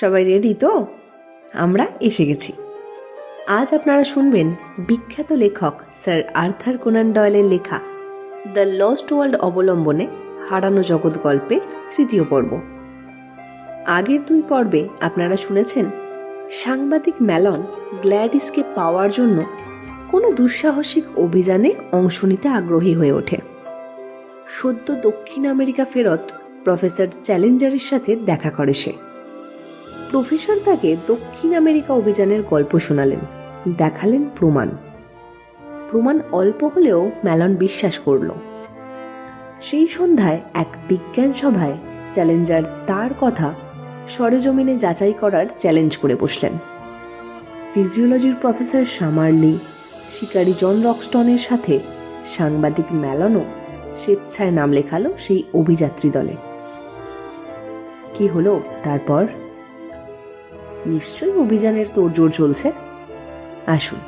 সবাই রেডি তো? আমরা এসে গেছি। আজ আপনারা শুনবেন বিখ্যাত লেখক স্যার আর্থার কোনান ডয়েলের লেখা দ্য লস্ট ওয়ার্ল্ড অবলম্বনে হারানো জগৎ গল্পের তৃতীয় পর্ব। আগের দুই পর্বে আপনারা শুনেছেন সাংবাদিক ম্যালন গ্ল্যাডিসকে পাওয়ার জন্য কোনো দুঃসাহসিক অভিযানে অংশ নিতে আগ্রহী হয়ে ওঠে। সদ্য দক্ষিণ আমেরিকা ফেরত প্রফেসর চ্যালেঞ্জারের সাথে দেখা করে সে। প্রফেসর তাকে দক্ষিণ আমেরিকা অভিযানের গল্প শোনালেন। দেখালেন প্রমাণ। প্রমাণ অল্প হলেও ম্যালন বিশ্বাস করল। সেই সন্ধ্যায় এক বিজ্ঞান সভায় চ্যালেঞ্জার তার কথা সরেজমিনে যাচাই করার চ্যালেঞ্জ করে বসলেন। ফিজিওলজির প্রফেসর সামারলি শিকারী জন রকস্টনের সাথে সাংবাদিক ম্যালনও স্বেচ্ছায় নাম লেখালো সেই অভিযাত্রী দলে। কি হলো তারপর? নিশ্চয়ই অভিযানের তোড়জোড় চলছে। আসুন,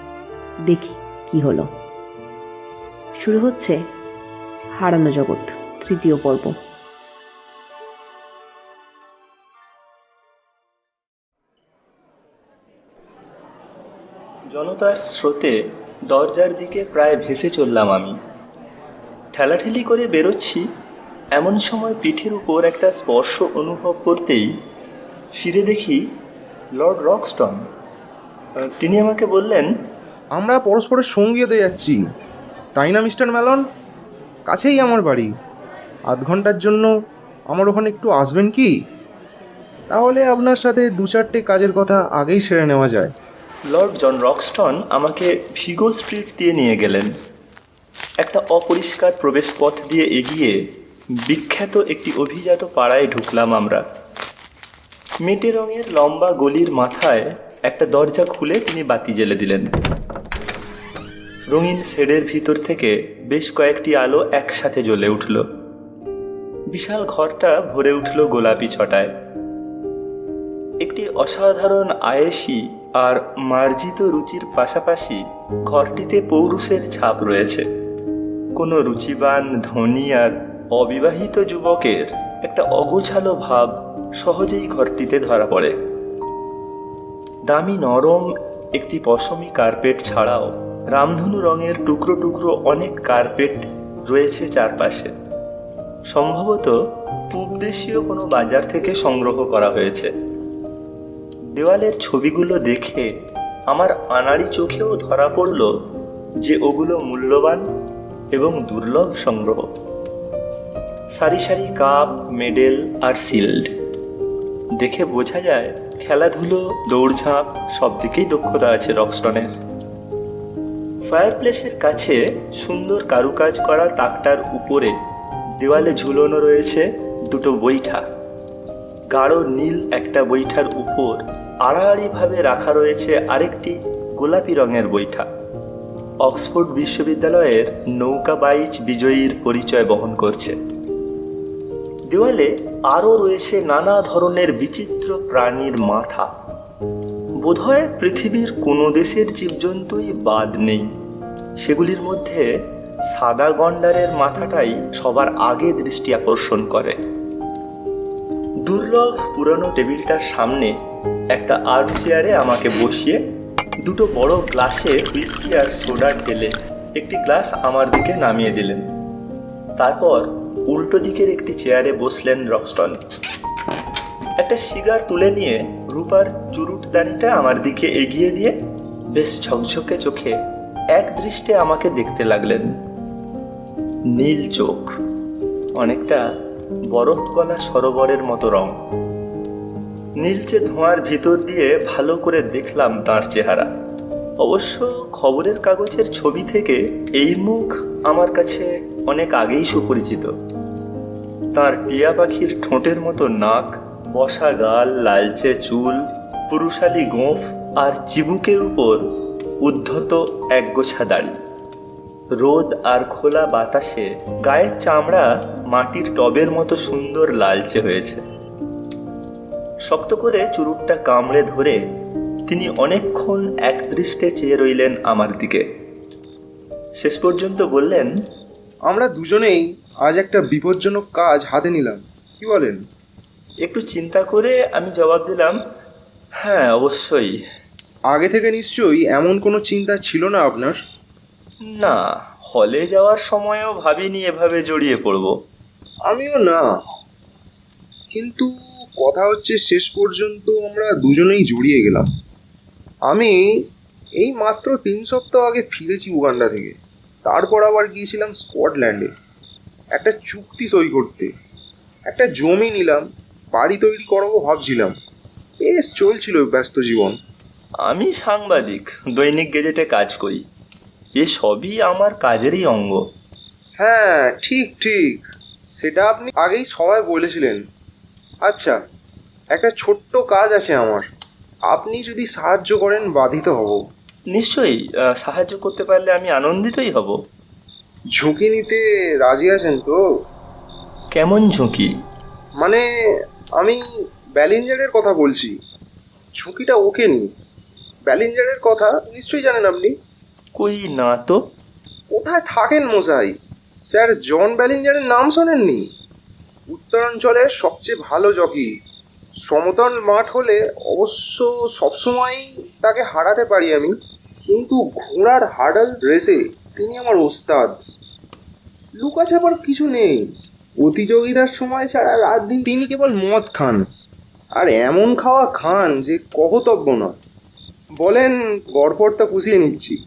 দেখি কি হলো। শুরু হচ্ছে হারানো জগৎ, তৃতীয় পর্ব। জনতার স্রোতে দরজার দিকে প্রায় ভেসে চললাম আমি। ঠেলাঠেলি করে বেরোচ্ছি, এমন সময় পিঠের উপর একটা স্পর্শ অনুভব করতেই ফিরে দেখি লর্ড রকস্টন তিনি আমাকে বললেন আমরা পরস্পরের সঙ্গী হতে যাচ্ছি। তাই না মিস্টার ম্যালন? কাছেই আমার বাড়ি। আধ ঘণ্টার জন্য আমার ওখানে একটু আসবেন কি? তাহলে আপনার সাথে দু চারটে কাজের কথা আগেই সেরে নেওয়া যায়। লর্ড জন রকস্টন আমাকে ভিগো স্ট্রিট দিয়ে নিয়ে গেলেন। একটা অপরিষ্কার প্রবেশপথ দিয়ে এগিয়ে বিখ্যাত একটি অভিজাত পাড়ায় ঢুকলাম আমরা। মেটে রঙের লম্বা গলির মাথায় একটা দরজা খুলে তিনি বাতি জ্বেলে দিলেন। রঙিন শেডের ভিতর থেকে বেশ কয়েকটি আলো একসাথে জ্বলে উঠল। বিশাল ঘরটা ভরে উঠল গোলাপি ছটায়। একটি অসাধারণ আয়েসি আর মার্জিত রুচির পাশাপাশি ঘরটিতে পৌরুষের ছাপ রয়েছে। কোনো রুচিবান, ধনী আর অবিবাহিত যুবকের একটা অগোছালো ভাব সহজেই ঘরটিতে ধরা পড়ে। দামি নরম একটি পশমি কার্পেট ছাড়াও রামধনু রঙের টুকরো টুকরো অনেক কার্পেট রয়েছে চারপাশে। সম্ভবত পূব দেশীয় কোনো বাজার থেকে সংগ্রহ করা হয়েছে। দেওয়ালের ছবিগুলো দেখে আমার আনাড়ি চোখেও ধরা পড়ল যে ওগুলো মূল্যবান এবং দুর্লভ সংগ্রহ। সারি সারি কাপ, মেডেল আর শিল্ড দেখে বোঝা যায়, খেলাধুলো, দৌড়ঝাঁপ সব দিকেই দক্ষতা আছে রকস্টনের। ফায়ারপ্লেসের কাছে সুন্দর কারুকাজ করা তাকটার উপরে দেওয়ালে ঝুলনো রয়েছে দুটো বৈঠা। গাঢ় নীল একটা বৈঠার উপর আড়াআড়িভাবে রাখা রয়েছে আরেকটি গোলাপি রঙের বৈঠা। অক্সফোর্ড বিশ্ববিদ্যালয়ের নৌকা বাইচ বিজয়ীর পরিচয় বহন করছে। দেওয়ালে আরও রয়েছে নানা ধরনের বিচিত্র প্রাণীর মাথা। বোধহয় পৃথিবীর কোনো দেশের জীবজন্তুই বাদ নেই। সেগুলির মধ্যে সাদা গন্ডারের মাথাটাই সবার আগে দৃষ্টি আকর্ষণ করে। দুর্লভ পুরনো টেবিলটার সামনে একটা আর্ম চেয়ারে আমাকে বসিয়ে দুটো বড় গ্লাসে হুইস্কি আর সোডা ঢেলে একটি গ্লাস আমার দিকে নামিয়ে দিলেন। তারপর উল্টো দিকের একটি চেয়ারে বসলেন রকস্টন। একটা সিগার তুলে নিয়ে রূপার চুরুট চুরুটদানিটা আমার দিকে এগিয়ে দিয়ে বেশ ঝকঝকে চোখে এক দৃষ্টে আমাকে দেখতে লাগলেন। নীল চোখ, অনেকটা বরফ গলা সরোবরের মতো রং। নীলচে ধোঁয়ার ভিতর দিয়ে ভালো করে দেখলাম তার চেহারা। অবশ্য খবরের কাগজের ছবি থেকে এই মুখ আমার কাছে অনেক আগেই সুপরিচিত। তার টিয়া পাখির ঠোঁটের মতো নাক, বসা গাল, লালচে চুল, পুরুষালি গোঁফ আর চিবুকের উপর উদ্ধত একগোছা দাড়ি। রোদ আর খোলা বাতাসে গায়ের চামড়া মাটির টবের মতো সুন্দর লালচে হয়েছে। শক্ত করে চুরুটটা কামড়ে ধরে তিনি অনেকক্ষণ একদৃষ্টে চেয়ে রইলেন আমার দিকে। শেষ পর্যন্ত বললেন, আমরা দুজনেই আজ একটা বিপজ্জনক কাজ হাতে নিলাম। কি বলেন? একটু চিন্তা করে আমি জবাব দিলাম হ্যাঁ অবশ্যই। আগে থেকে নিশ্চয়ই এমন কোনো চিন্তা ছিল না আপনার? না হলে যাওয়ার সময়ও ভাবিনি এভাবে জড়িয়ে পড়ব। আমিও না। কিন্তু কথা হচ্ছে শেষ পর্যন্ত আমরা দুজনেই জড়িয়ে গেলাম। আমি এই মাত্র তিন সপ্তাহ আগে ফিরেছি উগান্ডা থেকে। তারপর আবার গিয়েছিলাম স্কটল্যান্ডে। একটা চুক্তি সই করতে। একটা জমি নিলাম বাড়ি তৈরি করাবো ভাবছিলাম। বেশ চলছিল ব্যস্ত জীবন। আমি সাংবাদিক দৈনিক গেজেটে কাজ করি। এ সবই আমার কাজেরই অঙ্গ। হ্যাঁ ঠিক ঠিক। সেটা আপনি আগেই সবাই বলেছিলেন। আচ্ছা একটা ছোট্ট কাজ আছে আমার। আপনি যদি সাহায্য করেন বাধিত হব। নিশ্চয়ই সাহায্য করতে পারলে আমি আনন্দিতই হব। ঝুঁকি নিতে রাজি আছেন তো? কেমন ঝুঁকি? মানে আমি ব্যালিঞ্জারের কথা বলছি। ঝুঁকিটা ওকে নি ব্যালিঞ্জারের কথা নিশ্চয়ই জানেন আপনি। কই না তো? কোথায় থাকেন মশাই? স্যার জন ব্যালিঞ্জারের নাম শোনেননি। উত্তরাঞ্চলের সবচেয়ে ভালো জকি। সমতল মাঠ হলে অবশ্য সবসময়ই তাকে হারাতে পারি আমি। কিন্তু ঘোড়ার হাডাল রেসে তিনি আমার ওস্তাদ। লুকাছাপার কিছু নেই। প্রতিযোগিতার সময় ছাড়া রাত দিন তিনি কেবল মদ খান। আর এমন খাওয়া খান যে কহতব্য নয়। বলেন, গড়পড়তা পুষিয়ে নিচ্ছি।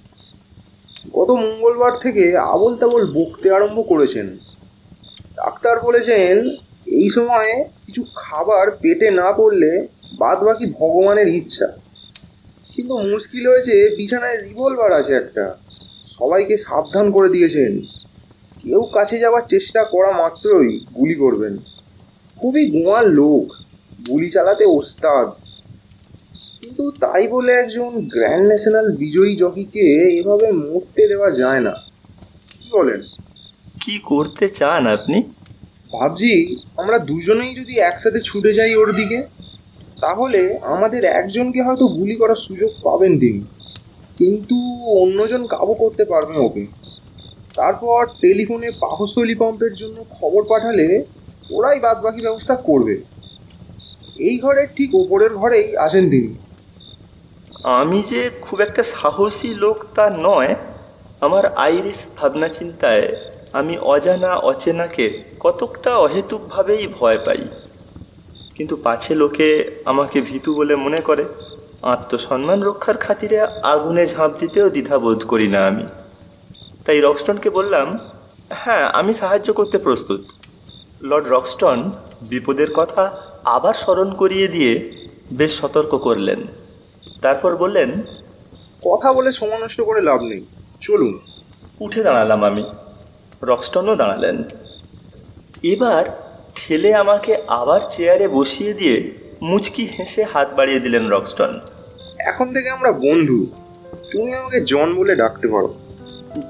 গত মঙ্গলবার থেকে আবল তাবল বকতে আরম্ভ করেছেন। ডাক্তার বলেছেন, এই সময়ে কিছু খাবার পেটে না পড়লে বাদ বাকি ভগবানের ইচ্ছা। কিন্তু মুশকিল হয়েছে, বিছানায় রিভলভার আছে একটা। সবাইকে সাবধান করে দিয়েছেন। কেউ কাছে যাওয়ার চেষ্টা করা মাত্রই গুলি করবেন। খুবই গোয়ার লোক গুলি চালাতে ওস্তাদ। কিন্তু তাই বলে একজন গ্র্যান্ড ন্যাশনাল বিজয়ী জকিকে এভাবে মরতে দেওয়া যায় না। কি বলেন? কি করতে চান আপনি? ভাবছি আমরা দুজনেই যদি একসাথে ছুটে যাই ওর দিকে তাহলে আমাদের একজনকে হয়তো গুলি করার সুযোগ পাবেন তিনি। কিন্তু অন্যজন কাবু করতে পারবে ওকে। তারপর টেলিফোনে পাকস্থলী পাম্পের জন্য খবর পাঠালে ওরাই বাদ বাকি ব্যবস্থা করবে। এই ঘরের ঠিক ওপরের ঘরেই আসেন তিনি। আমি যে খুব একটা সাহসী লোক তা নয়, আমার আইরিস ভাবনা চিন্তায় আমি অজানা অচেনাকে কতকটা অহেতুকভাবেই ভয় পাই। কিন্তু পাছে লোকে আমাকে ভীতু বলে মনে করে। আত্মসম্মান রক্ষার খাতিরে আগুনে ঝাঁপ দিতেও দ্বিধাবোধ করি না আমি। তাই রকস্টনকে বললাম হ্যাঁ আমি সাহায্য করতে প্রস্তুত। লর্ড রকস্টন বিপদের কথা আবার স্মরণ করিয়ে দিয়ে বেশ সতর্ক করলেন। তারপর বললেন কথা বলে সময় নষ্ট করে লাভ নেই। চলুন। উঠে দাঁড়ালাম আমি। রকস্টনও দাঁড়ালেন। এবার ঠেলে আমাকে আবার চেয়ারে বসিয়ে দিয়ে মুচকি হেসে হাত বাড়িয়ে দিলেন রকস্টন। এখন থেকে আমরা বন্ধু। তুমি আমাকে জন বলে ডাকতে পারো।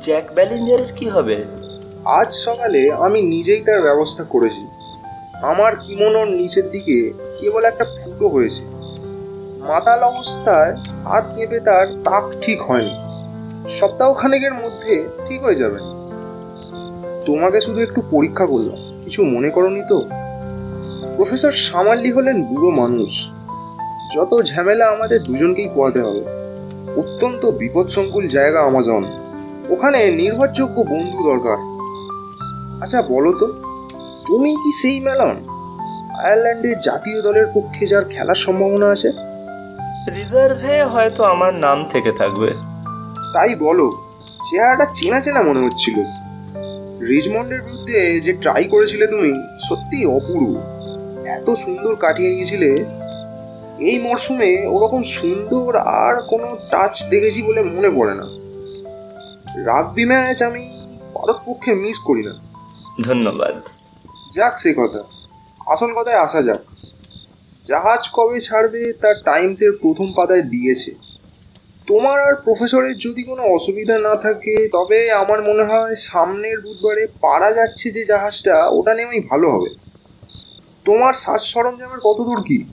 জ্যাক ব্যালেঞ্জারের কি হবে? আজ সকালে আমি নিজেই তার ব্যবস্থা করেছি। আমার কিমোনোর নিচের দিকে কেবল একটা ফুটো হয়েছে। মাতাল অবস্থায় হাত কেঁপে তার তাক ঠিক হয়নি। সপ্তাহখানেকের মধ্যে ঠিক হয়ে যাবে। তোমাকে শুধু একটু পরীক্ষা করলাম। কিছু মনে করনি তো? প্রফেসর সামাল্লি হলেন বুড়ো মানুষ। যত ঝামেলা আমাদের দুজনকেই পোয়াতে হবে। অত্যন্ত বিপদসংকুল জায়গা আমাজন ওখানে নির্ভরযোগ্য বন্ধু দরকার। আচ্ছা বলো তো তুমি কি সেই মেলন আয়ারল্যান্ডের জাতীয় দলের পক্ষে যার খেলার সম্ভাবনা আছে? রিজার্ভে হয়তো আমার নাম থেকে থাকবে। তাই বলো চেহারাটা চেনা চেনা মনে হচ্ছিল। রিজমন্ডের বিরুদ্ধে যে ট্রাই করেছিলে তুমি সত্যি অপূর্ব। এত সুন্দর কাটিয়ে নিয়েছিলে এই মরশুমে ওরকম সুন্দর আর কোনো টাচ দেখেছি বলে মনে পড়ে না। রাগবি ম্যাচ আমি পারতপক্ষে মিস করি না। ধন্যবাদ। যাক সে কথা আসল কথায় আসা যাক। জাহাজ কবে ছাড়বে তার টাইমসের প্রথম পাতায় দিয়েছে। তোমার আর প্রফেসরের যদি কোনো অসুবিধা না থাকে তবে আমার মনে হয় সামনের বুধবারে পারা যাচ্ছে যে জাহাজটা ওটা নেওয়াই ভালো হবে। তোমার সাজ সরঞ্জামের কত দূর কি?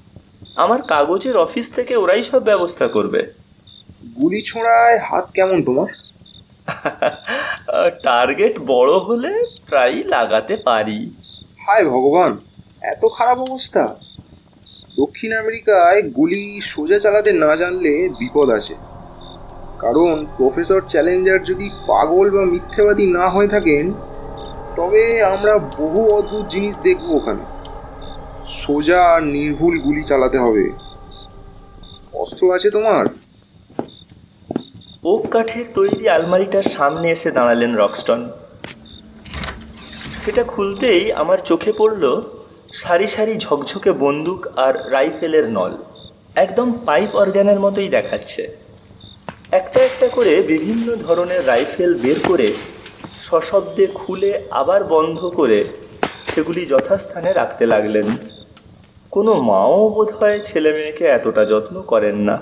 আমার কাগজের অফিস থেকে ওরাই সব ব্যবস্থা করবে। গুলি ছোঁড়ায় হাত কেমন তোমার? টার্গেট বড় হলে প্রায়ই লাগাতে পারি। হায় ভগবান এত খারাপ অবস্থা। দক্ষিণ আমেরিকায় গুলি সোজা চালাতে না জানলে বিপদ আছে কারণ প্রফেসর চ্যালেঞ্জার যদি পাগল বা মিথ্যেবাদী না হয়ে থাকেন তবে আমরা বহু অদ্ভুত জিনিস দেখব ওখানে। সোজা আর নির্ভুল গুলি চালাতে হবে। অস্ত্র আছে তোমার? ওক কাঠের তৈরি আলমারিটার সামনে এসে দাঁড়ালেন রকস্টন। সেটা খুলতেই আমার চোখে পড়ল সারি সারি ঝকঝকে বন্দুক আর রাইফেলের নল। একদম পাইপ অর্গানের মতোই দেখাচ্ছে। একটা একটা করে বিভিন্ন ধরনের রাইফেল বের করে সশব্দে খুলে আবার বন্ধ করে সেগুলি যথাস্থানে রাখতে লাগলেন। কোনো মাও বোধহয় ছেলে মেয়েকে এতটা যত্ন করেন না।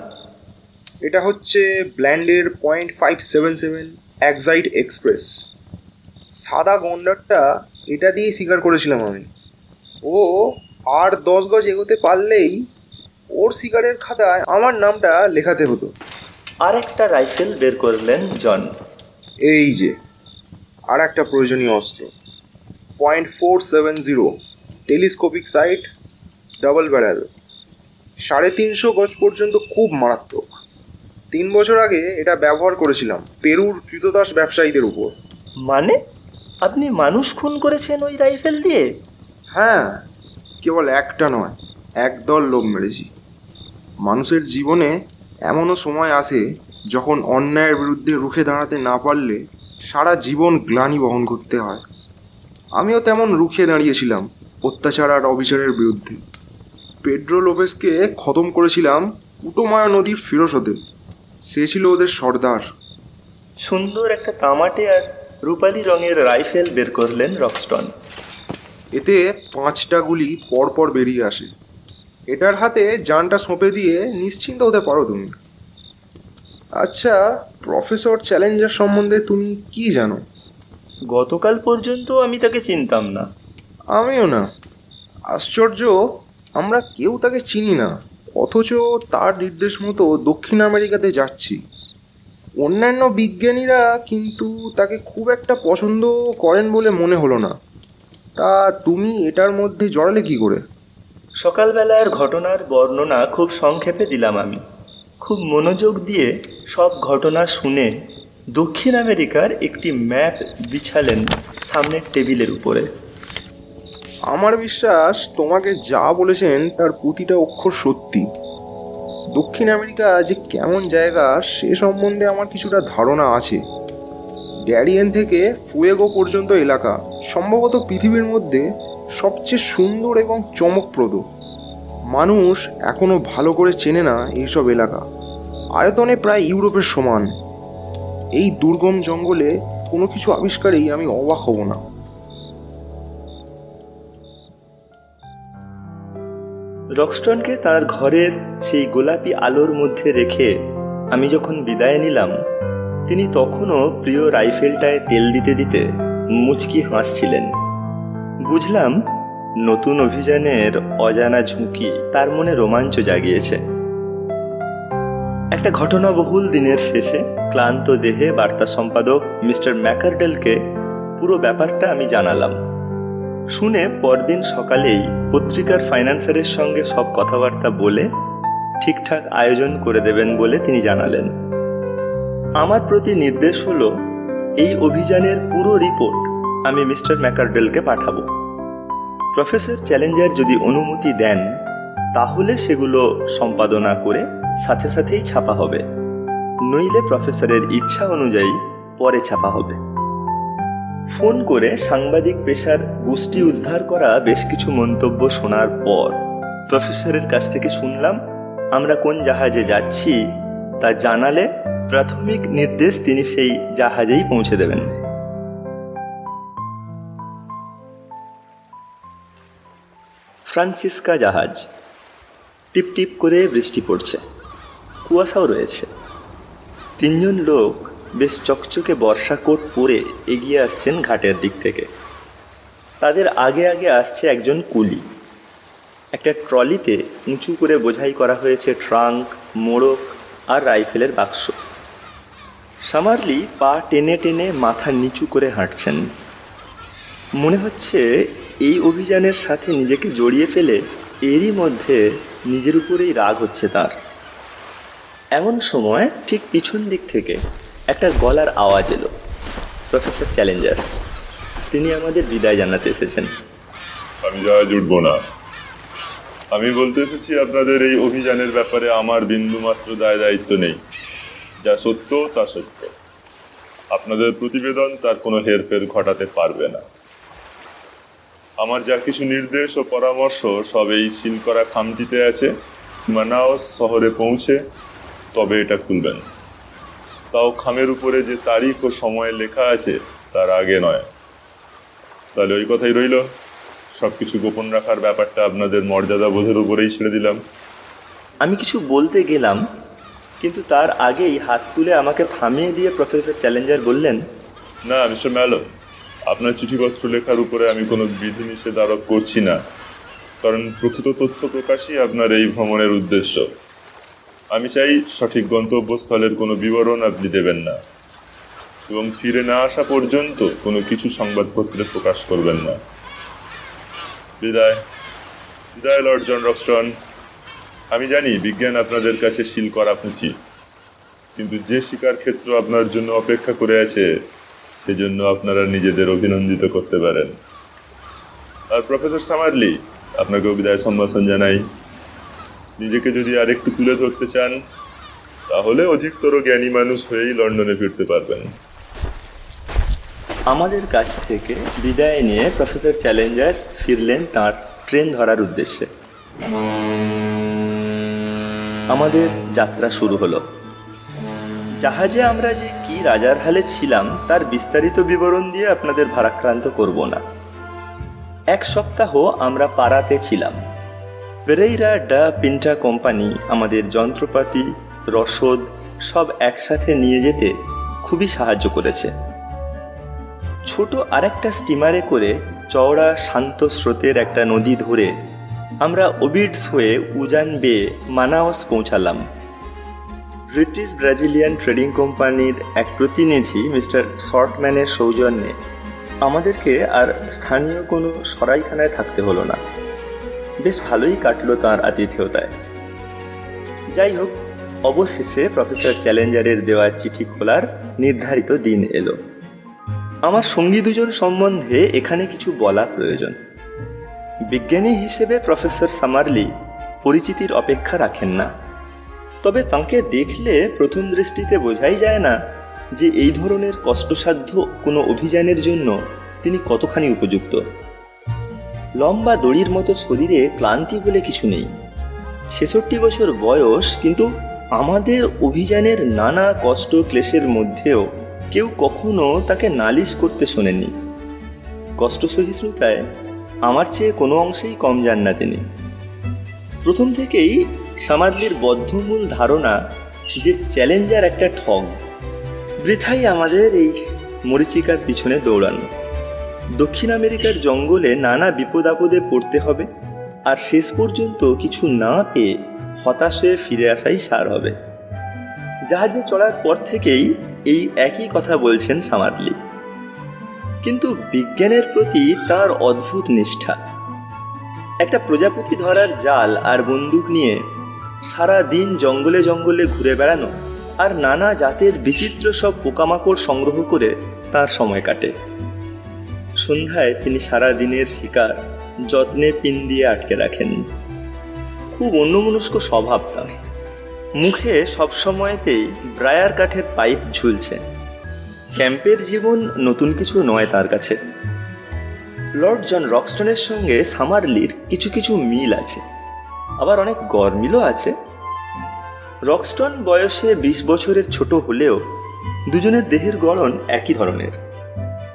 এটা হচ্ছে ব্ল্যান্ডের point five seven seven excite express. সাদা গন্ডারটা এটা দিয়েই স্বীকার করেছিলাম আমি। ও আর দশ গজ এগোতে পারলেই ওর শিকারের খাতায় আমার নামটা লেখাতে হতো। আর একটা রাইফেল বের করলেন জন। এই যে আর একটা প্রয়োজনীয় অস্ত্র। Point four seven zero telescopic sight double barrel সাড়ে তিনশো গজ পর্যন্ত খুব মারাত্মক। তিন বছর আগে এটা ব্যবহার করেছিলাম পেরুর কৃতদাস ব্যবসায়ীদের উপর। মানে? আপনি মানুষ খুন করেছেন ওই রাইফেল দিয়ে? হ্যাঁ কেবল একটা নয় একদল লোক মেরেছি। মানুষের জীবনে এমনও সময় আসে যখন অন্যায়ের বিরুদ্ধে রুখে দাঁড়াতে না পারলে সারা জীবন গ্লানি বহন করতে হয়। আমিও তেমন রুখে দাঁড়িয়েছিলাম অত্যাচার আর অবিচারের বিরুদ্ধে। পেড্রো লোপেসকে খতম করেছিলাম উটোমায়া নদীর ফিরোসতে সে ছিল ওদের সর্দার। সুন্দর একটা তামাটে আর রূপালি রঙের রাইফেল বের করলেন রকস্টন। এতে পাঁচটা গুলি পরপর বেরিয়ে আসে। এটার হাতে যানটা সঁপে দিয়ে নিশ্চিন্ত হতে পারো তুমি। আচ্ছা প্রফেসর চ্যালেঞ্জার সম্বন্ধে তুমি কি জানো? গতকাল পর্যন্ত আমি তাকে চিনতাম না। আমিও না। আশ্চর্য আমরা কেউ তাকে চিনি না, অথচ তার নির্দেশ মতো দক্ষিণ আমেরিকাতে যাচ্ছি। অন্যান্য বিজ্ঞানীরা কিন্তু তাকে খুব একটা পছন্দ করেন বলে মনে হলো না। তা তুমি এটার মধ্যে জড়ালে কি করে? সকালবেলার ঘটনার বর্ণনা খুব সংক্ষেপে দিলাম আমি। খুব মনোযোগ দিয়ে সব ঘটনা শুনে দক্ষিণ আমেরিকার একটি ম্যাপ বিছালেন সামনের টেবিলের উপরে। আমার বিশ্বাস তোমাকে যা বলেছেন, তার প্রতিটা অক্ষর সত্যি। দক্ষিণ আমেরিকা যে কেমন জায়গা, সে সম্বন্ধে আমার কিছুটা ধারণা আছে। ড্যারিয়েন থেকে ফুয়েগো পর্যন্ত এলাকা, সম্ভবত পৃথিবীর মধ্যে সবচেয়ে সুন্দর এবং চমকপ্রদ। মানুষ এখনও ভালো করে চেনে না এইসব এলাকা। আয়তনে প্রায় ইউরোপের সমান। এই দুর্গম জঙ্গলে কোনো কিছু আবিষ্কারেই আমি অবাক হব না। রকস্টনকে তার ঘরের সেই গোলাপি আলোর মধ্যে রেখে আমি যখন বিদায় নিলাম, তিনি তখনও প্রিয় রাইফেলটায় তেল দিতে দিতে মুচকি হাসছিলেন। বুঝলাম, নতুন অভিযানের অজানা ঝুঁকি তার মনে রোমাঞ্চ জাগিয়েছে। একটা ঘটনাবহুল দিনের শেষে ক্লান্ত দেহে বার্তা সম্পাদক মিস্টার ম্যাকারডেলকে পুরো ব্যাপারটা আমি জানালাম। শুনে পরদিন সকালেই পত্রিকার ফাইন্যান্সারের সঙ্গে সব কথাবার্তা বলে ঠিকঠাক আয়োজন করে দেবেন বলে তিনি জানালেন। আমার প্রতি নির্দেশ হলো, এই অভিযানের পুরো রিপোর্ট আমি মিস্টার ম্যাকারডেলকে পাঠাবো। প্রফেসর চ্যালেঞ্জার যদি অনুমতি দেন, তাহলে সেগুলো সম্পাদনা করে সাথে সাথেই ছাপা হবে। নইলে প্রফেসরের ইচ্ছা অনুযায়ী পরে ছাপা হবে। ফোন করে সাংবাদিক পেশার গোষ্ঠী উদ্ধার করা বেশ কিছু মন্তব্য শোনার পর প্রফেসরের কাছ থেকে শুনলাম, আমরা কোন জাহাজে যাচ্ছি তা জানালে প্রাথমিক নির্দেশ তিনি সেই জাহাজেই পৌঁছে দেবেন। ফ্রান্সিসকা জাহাজ। টিপ টিপ করে বৃষ্টি পড়ছে। কুয়াশাও রয়েছে। তিনজন লোক বেশ চকচকে বর্ষা কোট পরে এগিয়ে আসছেন ঘাটের দিক থেকে। তাদের আগে আগে আসছে একজন কুলি। একটা ট্রলিতে উঁচু করে বোঝাই করা হয়েছে ট্রাঙ্ক, মোড়ক আর রাইফেলের বাক্স। সামারলি পা টেনে টেনে মাথা নিচু করে হাঁটছেন। মনে হচ্ছে এই অভিযানের সাথে নিজেকে জড়িয়ে ফেলে এরই মধ্যে নিজের উপরেই রাগ হচ্ছে তার। এমন সময় ঠিক পিছন দিক থেকে একটা গলার আওয়াজ এলো। প্রফেসর চ্যালেঞ্জার, তিনি আমাদের বিদায় জানাতে এসেছেন। আমি জাহাজ উঠবো না। আমি বলতে এসেছি আপনাদের এই অভিযানের ব্যাপারে আমার বিন্দুমাত্র দায় দায়িত্ব নেই। যা সত্য, তা সত্য। আপনাদের প্রতিবেদন তার কোনো হেরফের ঘটাতে পারবে না। আমার যা কিছু নির্দেশ ও পরামর্শ সব এই সিল করা খামটিতে আছে। মানাওস শহরে পৌঁছে, তবে এটা খুলবেন। তাও খামের উপরে যে তারিখ ও সময় লেখা আছে তার আগে নয়। তাহলে ওই কথাই রইল। সব কিছু গোপন রাখার ব্যাপারটা আপনাদের মর্যাদা বোধের উপরেই ছেড়ে দিলাম। আমি কিছু বলতে গেলাম কিন্তু তার আগেই হাত তুলে আমাকে থামিয়ে দিয়ে প্রফেসর চ্যালেঞ্জার বললেন না মিস্টার ম্যালো আপনার চিঠিপত্র লেখার উপরে আমি কোনো বিধিনিষেধ আরোপ করছি না। কারণ প্রকৃত তথ্য প্রকাশই আপনার এই ভ্রমণের উদ্দেশ্য। আমি চাই সঠিক গন্তব্যস্থলের কোনো বিবরণ আপনি দেবেন না এবং ফিরে না আসা পর্যন্ত কোনো কিছু সংবাদপত্রে প্রকাশ করবেন না। বিদায়। বিদায়, লর্ড জন রক্সটন। আমি জানি বিজ্ঞান আপনাদের কাছে শিল করা উচিত কিন্তু যে শিকার ক্ষেত্র আপনার জন্য অপেক্ষা করে আছে, সেজন্য আপনারা নিজেদের অভিনন্দিত করতে পারেন। আর প্রফেসর সামারলি, আপনাকেও বিদায় সম্ভাষণ জানাই। নিজেকে যদি আরেকটু তুলে ধরতে চান, তাহলে অধিকতর জ্ঞানী মানুষ হয়েই লন্ডনে ফিরতে পারবেন। আমাদের কাছ থেকে বিদায় নিয়ে প্রফেসর চ্যালেঞ্জার ফিরলেন তার ট্রেন ধরার উদ্দেশ্যে। আমাদের যাত্রা শুরু হলো। জাহাজে আমরা যে কি রাজার হালে ছিলাম, তার বিস্তারিত বিবরণ দিয়ে আপনাদের ভারাক্রান্ত করব না। এক সপ্তাহ আমরা পাড়াতে ছিলাম। পেরেইরা ডা পিন্টা কোম্পানি আমাদের যন্ত্রপাতি, রসদ, সব একসাথে নিয়ে যেতে খুবই সাহায্য করেছে। ছোট আরেকটা স্টিমারে করে চওড়া শান্ত স্রোতের একটা নদী ধরে আমরা ওবিডস হয়ে উজান বেয়ে মানাওস পৌঁছালাম। ব্রিটিশ ব্রাজিলিয়ান ট্রেডিং কোম্পানির এক প্রতিনিধি মিস্টার শর্টম্যানের সৌজন্যে আমাদেরকে আর স্থানীয় কোনো সরাইখানায় থাকতে হলো না। বেশ ভালোই কাটলো তার আতিথেয়তায়। যাই হোক অবশেষে প্রফেসর চ্যালেঞ্জারের দেওয়া চিঠি খোলার নির্ধারিত দিন এলো। আমার সঙ্গী দুজন সম্বন্ধে এখানে কিছু বলা প্রয়োজন। বিজ্ঞানী হিসেবে প্রফেসর সামারলি পরিচিতির অপেক্ষা রাখেন না। তবে তাঁকে দেখলে প্রথম দৃষ্টিতে বোঝাই যায় না যে এই ধরনের কষ্টসাধ্য কোনো অভিযানের জন্য তিনি কতখানি উপযুক্ত। লম্বা দড়ির মতো শরীরে ক্লান্তি বলে কিছু নেই। ছেষট্টি বছর বয়স, কিন্তু আমাদের অভিযানের নানা কষ্ট ক্লেশের মধ্যেও কেউ কখনো তাকে নালিশ করতে শোনেনি কষ্ট সহিষ্ণুতায় আমার চেয়ে কোনো অংশেই কম যান না তিনি। প্রথম থেকেই সামাদলির বদ্ধমূল ধারণা যে চ্যালেঞ্জার একটা ঠগ, বৃথাই আমাদের এই মরিচিকার পিছনে দৌড়ানো। দক্ষিণ আমেরিকার জঙ্গলে নানা বিপদ আপদে পড়তে হবে, আর শেষ পর্যন্ত কিছু না পেয়ে হতাশ হয়ে ফিরে আসাই সার হবে। জাহাজে চড়ার পর থেকেই এই একই কথা বলছেন সামারলি। কিন্তু বিজ্ঞানের প্রতি তার অদ্ভুত নিষ্ঠা। একটা প্রজাপতি ধরার জাল আর বন্দুক নিয়ে সারা দিন জঙ্গলে জঙ্গলে ঘুরে বেড়ানো আর নানা জাতের বিচিত্র সব পোকামাকড় সংগ্রহ করে তার সময় কাটে। সন্ধ্যায় তিনি সারা দিনের শিকার, যত্নে পিন দিয়ে আটকে রাখেন। খুব অন্যমনস্ক স্বভাব তার। মুখে সবসময়তেই ব্রায়ার কাঠের পাইপ ঝুলছে। ক্যাম্পের জীবন নতুন কিছু নয় তার কাছে। লর্ড জন রক্সটনের সঙ্গে সামারলির কিছু কিছু মিল আছে। আবার অনেক গরমিলও আছে। রক্সটন বয়সে বিশ বছরের ছোট হলেও দুজনের দেহের গড়ন একই ধরনের।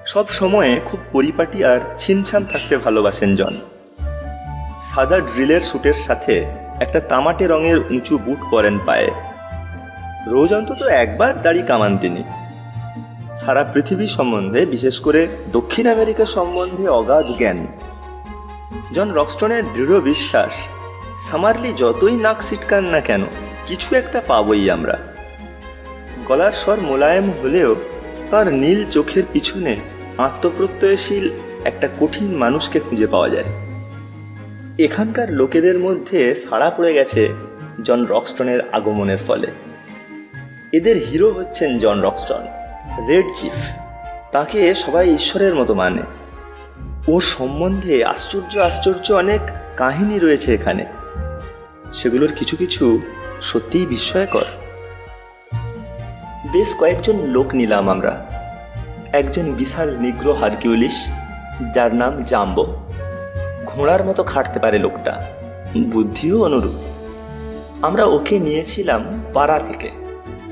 সব সময়ে খুব পরিপাটি আর ছিমছাম থাকতে ভালোবাসেন জন। সাদা ড্রিলের স্যুটের সাথে একটা তামাটে রঙের উঁচু বুট পরেন পায়ে। রোজ অন্তত একবার দাড়ি কামান তিনি। সারা পৃথিবী সম্বন্ধে, বিশেষ করে দক্ষিণ আমেরিকা সম্বন্ধে অগাধ জ্ঞান। জন রক্সটনের দৃঢ় বিশ্বাস, সামারলি যতই নাক সিটকান না কেন, কিছু একটা পাবই আমরা। গলার স্বর মোলায়েম হলেও তার নীল চোখের পিছনে আত্মপ্রত্যয়শীল একটা কঠিন মানুষকে খুঁজে পাওয়া যায়। এখানকার লোকেদের মধ্যে সাড়া পড়ে গেছে জন রকস্টনের আগমনের ফলে। এদের হিরো হচ্ছেন জন রকস্টন, রেড চিফ। তাকে সবাই ঈশ্বরের মতো মানে। ওর সম্বন্ধে আশ্চর্য আশ্চর্য অনেক কাহিনী রয়েছে এখানে। সেগুলোর কিছু কিছু সত্যিই বিস্ময়কর। বেশ কয়েকজন লোক নিলাম আমরা। একজন বিশাল নিগ্রো হারকিউলিস, যার নাম জাম্বো। ঘোড়ার মতো খাটতে পারে লোকটা। বুদ্ধিও অনুরূপ। আমরা ওকে নিয়েছিলাম পাড়া থেকে,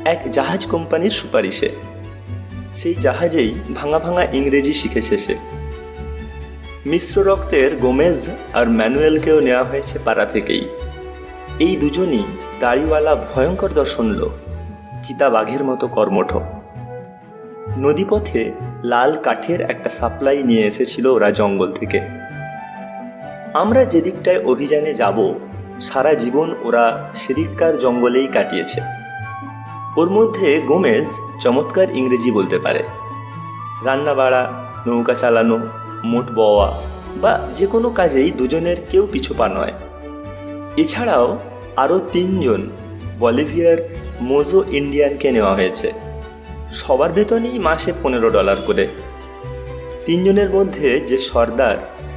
এক জাহাজ কোম্পানির সুপারিশে। সেই জাহাজেই ভাঙা ভাঙা ইংরেজি শিখেছে সে। মিশ্র রক্তের গোমেজ আর ম্যানুয়েলকেও নেওয়া হয়েছে পাড়া থেকেই। এই দুজনই দাড়িওয়ালা ভয়ঙ্কর দর্শন লোক চিতা বাঘের মতো কর্মঠ। নদীপথে লাল কাঠের একটা সাপ্লাই নিয়ে এসেছিল ওরা জঙ্গল থেকে। আমরা যেদিকটায় অভিযানে যাব, সারা জীবন ওরা সেদিককার জঙ্গলেই কাটিয়েছে। ওর মধ্যে গোমেজ চমৎকার ইংরেজি বলতে পারে। রান্না বাড়া নৌকা চালানো, মোট বওয়া বা যে কোনো কাজেই দুজনের কেউ পিছু পা নয়। এছাড়াও আরও তিনজন বলিভিয়ার মোজো ইন্ডিয়ানকে নেওয়া হয়েছে। সবার বেতনই মাসে পনেরো ডলার করে। তিনজনের মধ্যে যে সর্দার,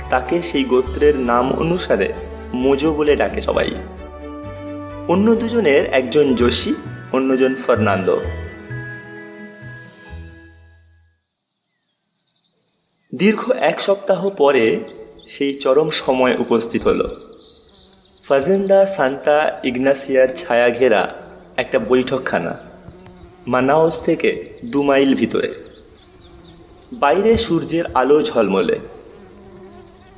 তাকে সেই গোত্রের নাম অনুসারে মোজো বলে ডাকে সবাই। অন্য দুজনের একজন যোশী অন্যজন ফার্নান্দো। দীর্ঘ এক সপ্তাহ পরে সেই চরম সময় উপস্থিত হলো। ফাজেন্দা সান্তা ইগনাসিয়ার ছায়া ঘেরা একটা বৈঠকখানা। মানাউস থেকে দু মাইল ভিতরে। বাইরে সূর্যের আলো ঝলমলে।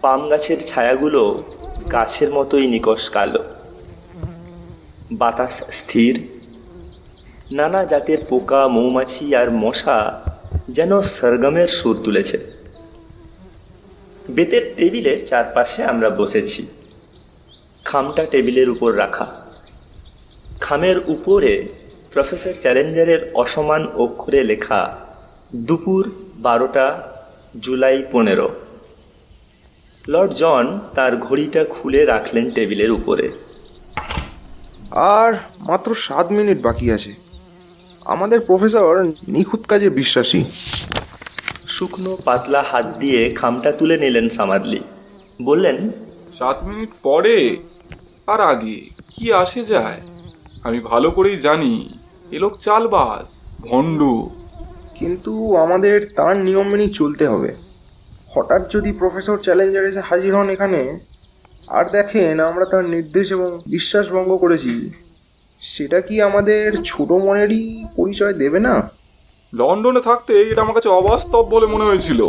পাম গাছের ছায়াগুলো গাছের মতোই নিকশ কালো। বাতাস স্থির। নানা জাতের পোকা, মৌমাছি আর মশা যেন সরগমের সুর তুলেছে। বেতের টেবিলের চারপাশে আমরা বসেছি। খামটা টেবিলের উপর রাখা। খামের উপরে প্রফেসর চ্যালেঞ্জারের অসমান অক্ষরে লেখা দুপুর বারোটা জুলাই পনেরো। লর্ড জন তার ঘড়িটা খুলে রাখলেন টেবিলের উপরে। আর মাত্র সাত মিনিট বাকি আছে। আমাদের প্রফেসর নিখুঁত কাজে বিশ্বাসী। শুকনো পাতলা হাত দিয়ে খামটা তুলে নিলেন সামাদলি। বললেন সাত মিনিট পরে? আর আগে? কি আসে যায়? আমি ভালো করেই জানি। এ লোক চালবাজ ভণ্ড। কিন্তু আমাদের তার নিয়ম মেনেই চলতে হবে। হঠাৎ যদি প্রফেসর চ্যালেঞ্জার এসে হাজির হন এখানে আর দেখেন আমরা তার নির্দেশ এবং বিশ্বাস ভঙ্গ করেছি সেটা কি আমাদের ছোট মনেরই পরিচয় দেবে না? লন্ডনে থাকতে এটা আমার কাছে অবাস্তব বলে মনে হয়েছিল।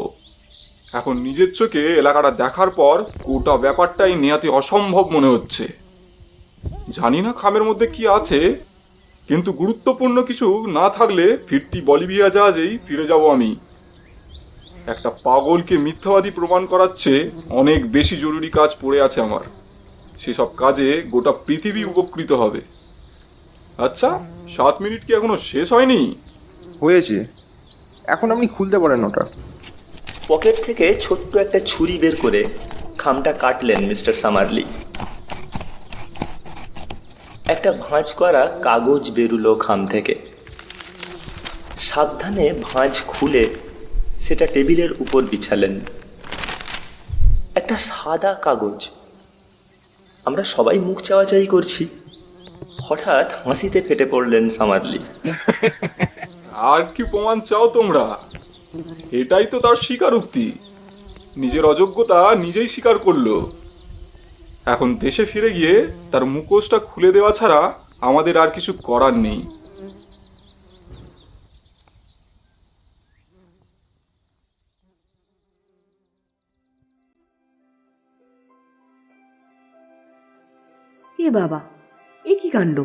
এখন নিজের চোখে এলাকাটা দেখার পর গোটা ব্যাপারটাই নেয়াতে অসম্ভব মনে হচ্ছে। জানি না খামের মধ্যে কি আছে কিন্তু গুরুত্বপূর্ণ কিছু না থাকলে ফিরতি বলিভিয়া জাহাজেই ফিরে যাব আমি। একটা পাগলকে মিথ্যাবাদী প্রমাণ করাচ্ছে অনেক বেশি জরুরি কাজ পড়ে আছে আমার। সেসব কাজে গোটা পৃথিবী উপকৃত হবে। আচ্ছা সাত মিনিট কি এখনও শেষ হয়নি? হয়েছে। এখন আপনি খুলতে পারেন ওটা। পকেট থেকে ছোট্ট একটা ছুরি বের করে খামটা কাটলেন মিস্টার সামারলি। একটা ভাঁজ করা কাগজ বেরুলো খাম থেকে। সাবধানে ভাঁজ খুলে সেটা টেবিলের উপর বিছালেন। একটা সাদা কাগজ। আমরা সবাই মুখ চাওয়াচাই করছি। হঠাৎ হাসিতে ফেটে পড়লেন সামারলি আর কি প্রমাণ চাও তোমরা? এটাই তো তার স্বীকারোক্তি। নিজের অযোগ্যতা নিজেই স্বীকার করল। এখন দেশে ফিরে গিয়ে তার মুখোশটা খুলে দেওয়া ছাড়া আমাদের আর কিছু করার নেই। এ বাবা? এ কি কাণ্ড?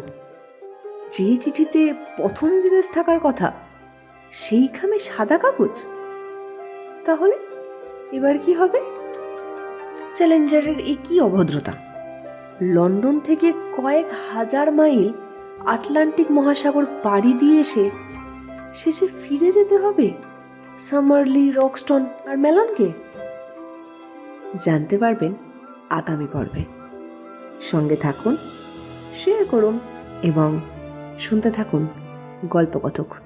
যে চিঠিতে পথ নির্দেশ থাকার কথা, সেইখানে সাদা কাগজ? তাহলে এবার কি হবে? চ্যালেঞ্জারের এ কি অভদ্রতা? লন্ডন থেকে কয়েক হাজার মাইল আটলান্টিক মহাসাগর পাড়ি দিয়ে এসে শেষে ফিরে যেতে হবে সামারলি রকস্টন আর মেলনকে? জানতে পারবেন আগামী পর্বে। সঙ্গে থাকুন, শেয়ার করুন এবং শুনতে থাকুন গল্প গল্পকথক।